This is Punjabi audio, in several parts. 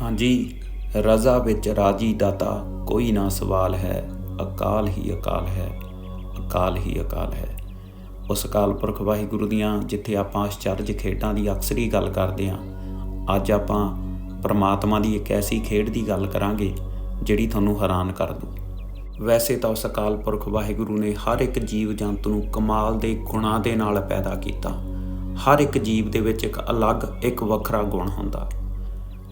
ਹਾਂਜੀ, ਰਜ਼ਾ ਵਿੱਚ ਰਾਜੀ ਦਾਤਾ ਕੋਈ ਨਾ ਸਵਾਲ ਹੈ, ਅਕਾਲ ਹੀ ਅਕਾਲ ਹੈ, ਅਕਾਲ ਹੀ ਅਕਾਲ ਹੈ। ਉਸ ਅਕਾਲ ਪੁਰਖ ਵਾਹਿਗੁਰੂ ਦੀਆਂ ਜਿੱਥੇ ਆਪਾਂ ਅਚਰਜ ਖੇਡਾਂ ਦੀ ਅਕਸਰ ਹੀ ਗੱਲ ਕਰਦੇ ਹਾਂ, ਅੱਜ ਆਪਾਂ ਪਰਮਾਤਮਾ ਦੀ ਇੱਕ ਐਸੀ ਖੇਡ ਦੀ ਗੱਲ ਕਰਾਂਗੇ, ਜਿਹੜੀ ਤੁਹਾਨੂੰ ਹੈਰਾਨ ਕਰ ਦੂ। ਵੈਸੇ ਤਾਂ ਉਸ ਅਕਾਲ ਪੁਰਖ ਵਾਹਿਗੁਰੂ ਨੇ ਹਰ ਇੱਕ ਜੀਵ ਜੰਤੂ ਨੂੰ ਕਮਾਲ ਦੇ ਗੁਣਾਂ ਦੇ ਨਾਲ ਪੈਦਾ ਕੀਤਾ। ਹਰ ਇੱਕ ਜੀਵ ਦੇ ਵਿੱਚ ਇੱਕ ਅਲੱਗ, ਇੱਕ ਵੱਖਰਾ ਗੁਣ ਹੁੰਦਾ।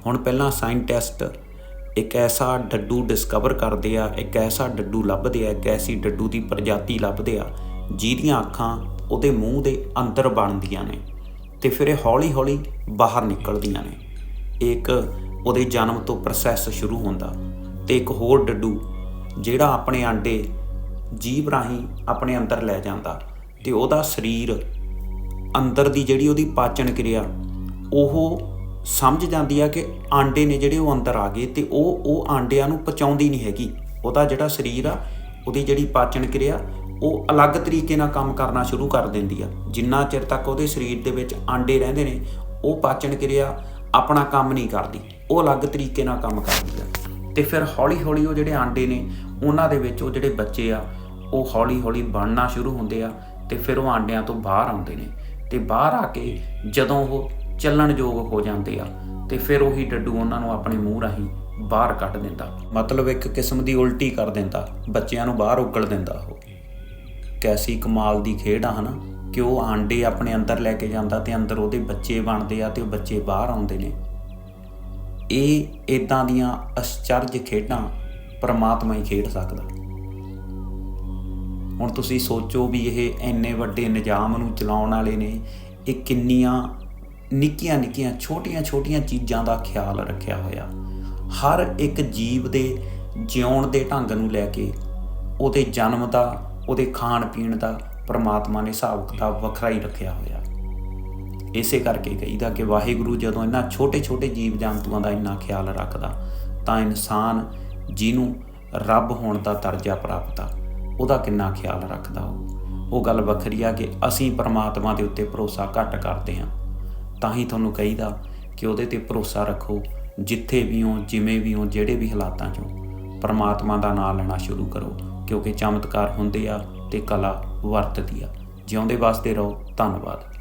ਹੁਣ ਪਹਿਲਾਂ ਸਾਇੰਟਿਸਟ ਇੱਕ ਐਸਾ ਡੱਡੂ ਡਿਸਕਵਰ ਕਰਦੇ ਆ, ਇੱਕ ਐਸਾ ਡੱਡੂ ਲੱਭਦੇ ਆ, ਇੱਕ ਐਸੀ ਡੱਡੂ ਦੀ ਪ੍ਰਜਾਤੀ ਲੱਭਦੇ ਆ, ਜਿਹਦੀਆਂ ਅੱਖਾਂ ਉਹਦੇ ਮੂੰਹ ਦੇ ਅੰਦਰ ਬਣਦੀਆਂ ਨੇ ਤੇ ਫਿਰ ਇਹ ਹੌਲੀ-ਹੌਲੀ ਬਾਹਰ ਨਿਕਲਦੀਆਂ ਨੇ। ਇੱਕ ਉਹਦੇ ਜਨਮ ਤੋਂ ਪ੍ਰੋਸੈਸ ਸ਼ੁਰੂ ਹੁੰਦਾ ਤੇ ਇੱਕ ਹੋਰ ਡੱਡੂ ਜਿਹੜਾ ਆਪਣੇ ਆਂਡੇ ਜੀਭ ਰਾਹੀਂ ਆਪਣੇ ਅੰਦਰ ਲੈ ਜਾਂਦਾ ਤੇ ਉਹਦਾ ਸਰੀਰ ਅੰਦਰ ਦੀ ਜਿਹੜੀ ਉਹਦੀ ਪਾਚਨ ਕਿਰਿਆ, ਉਹ ਸਮਝ ਜਾਂਦੀ ਆ ਕਿ ਆਂਡੇ ਨੇ ਜਿਹੜੇ ਉਹ ਅੰਦਰ ਆ ਗਏ ਤੇ ਉਹ ਉਹ ਆਂਡਿਆਂ ਨੂੰ ਪਚਾਉਂਦੀ ਨਹੀਂ ਹੈਗੀ। ਉਹਦਾ ਜਿਹੜਾ ਸਰੀਰ ਆ, ਉਹਦੀ ਜਿਹੜੀ ਪਾਚਨ ਕਿਰਿਆ, ਉਹ ਅਲੱਗ ਤਰੀਕੇ ਨਾਲ ਕੰਮ ਕਰਨਾ ਸ਼ੁਰੂ ਕਰ ਦਿੰਦੀ ਆ। ਜਿੰਨਾ ਚਿਰ ਤੱਕ ਉਹਦੇ ਸਰੀਰ ਦੇ ਵਿੱਚ ਆਂਡੇ ਰਹਿੰਦੇ ਨੇ, ਉਹ ਪਾਚਨ ਕਿਰਿਆ ਆਪਣਾ ਕੰਮ ਨਹੀਂ ਕਰਦੀ। ਉਹ ਅਲੱਗ ਤਰੀਕੇ ਨਾਲ ਕੰਮ ਕਰਦੀ ਆ। ਤੇ ਫਿਰ ਹੌਲੀ ਹੌਲੀ ਉਹ ਜਿਹੜੇ ਆਂਡੇ ਨੇ, ਉਹਨਾਂ ਦੇ ਵਿੱਚ ਉਹ ਜਿਹੜੇ ਬੱਚੇ ਆ, ਉਹ ਹੌਲੀ ਹੌਲੀ ਬਣਨਾ ਸ਼ੁਰੂ ਹੁੰਦੇ ਆ ਤੇ ਫਿਰ ਉਹ ਆਂਡਿਆਂ ਤੋਂ ਬਾਹਰ ਆਉਂਦੇ ਨੇ। ਤੇ ਬਾਹਰ ਆ ਕੇ ਜਦੋਂ ਉਹ ਚੱਲਣ ਯੋਗ ਹੋ ਜਾਂਦੇ ਆ ਤੇ ਫਿਰ ਉਹੀ ਡੱਡੂ ਉਹਨਾਂ ਨੂੰ ਆਪਣੇ ਮੂੰਹ ਰਾਹੀਂ ਬਾਹਰ ਕੱਢ ਦਿੰਦਾ। ਮਤਲਬ ਇੱਕ ਕਿਸਮ ਦੀ ਉਲਟੀ ਕਰ ਦਿੰਦਾ, ਬੱਚਿਆਂ ਨੂੰ ਬਾਹਰ ਉਗਲ ਦਿੰਦਾ ਉਹ। ਕੈਸੀ ਕਮਾਲ ਦੀ ਖੇਡ ਆ, ਹਨਾ? ਕਿ ਉਹ ਆਂਡੇ ਆਪਣੇ ਅੰਦਰ ਲੈ ਕੇ ਜਾਂਦਾ ਤੇ ਅੰਦਰ ਉਹਦੇ ਬੱਚੇ ਬਣਦੇ ਆ ਤੇ ਉਹ ਬੱਚੇ ਬਾਹਰ ਆਉਂਦੇ ਨੇ। ਇਹ ਇਦਾਂ ਦੀਆਂ ਅਚਰਜ ਖੇਡਾਂ ਪਰਮਾਤਮਾ ਹੀ ਖੇਡ ਸਕਦਾ। ਹੁਣ ਤੁਸੀਂ ਸੋਚੋ ਵੀ ਇਹ ਇੰਨੇ ਵੱਡੇ ਨਿਜ਼ਾਮ ਨੂੰ ਚਲਾਉਣ ਵਾਲੇ ਨੇ, ਇਹ ਕਿੰਨੀਆਂ ਨਿੱਕੀਆਂ ਨਿੱਕੀਆਂ ਛੋਟੀਆਂ ਛੋਟੀਆਂ ਚੀਜ਼ਾਂ ਦਾ ਖਿਆਲ ਰੱਖਿਆ ਹੋਇਆ। ਹਰ ਇੱਕ ਜੀਵ ਦੇ ਜਿਉਣ ਦੇ ਢੰਗ ਨੂੰ ਲੈ ਕੇ ਉਹਦੇ ਜਨਮ ਦਾ, ਉਹਦੇ ਖਾਣ ਪੀਣ ਦਾ ਪਰਮਾਤਮਾ ਨੇ ਹਿਸਾਬ ਕਿਤਾਬ ਵੱਖਰਾ ਹੀ ਰੱਖਿਆ ਹੋਇਆ। ਇਸੇ ਕਰਕੇ ਕਹੀਦਾ ਕਿ ਵਾਹਿਗੁਰੂ ਜਦੋਂ ਇਹਨਾਂ ਛੋਟੇ-ਛੋਟੇ ਜੀਵ ਜੰਤੂਆਂ ਦਾ ਇੰਨਾ ਖਿਆਲ ਰੱਖਦਾ, ਤਾਂ ਇਨਸਾਨ ਜਿਹਨੂੰ ਰੱਬ ਹੋਣ ਦਾ ਦਰਜਾ ਪ੍ਰਾਪਤ ਆ, ਉਹਦਾ ਕਿੰਨਾ ਖਿਆਲ ਰੱਖਦਾ ਉਹ। ਉਹ ਗੱਲ ਵੱਖਰੀ ਆ ਕਿ ਅਸੀਂ ਪਰਮਾਤਮਾ ਦੇ ਉੱਤੇ ਭਰੋਸਾ ਘੱਟ ਕਰਦੇ ਹਾਂ। ਤਾਂ ਹੀ ਤੁਹਾਨੂੰ ਕਹੀਦਾ ਕਿ ਉਹਦੇ ਤੇ ਭਰੋਸਾ ਰੱਖੋ, ਜਿੱਥੇ ਵੀ ਹੋ, ਜਿਵੇਂ ਵੀ ਹੋ, ਜਿਹੜੇ ਵੀ ਹਾਲਾਤਾਂ 'ਚੋਂ ਪਰਮਾਤਮਾ ਦਾ ਨਾਮ ਲੈਣਾ ਸ਼ੁਰੂ ਕਰੋ, ਕਿਉਂਕਿ ਚਮਤਕਾਰ ਹੁੰਦੇ ਆ ਤੇ ਕਲਾ ਵਰਤਦੀ ਆ। ਜਿਉਂਦੇ ਵਾਸਤੇ ਰਹੋ। ਧੰਨਵਾਦ।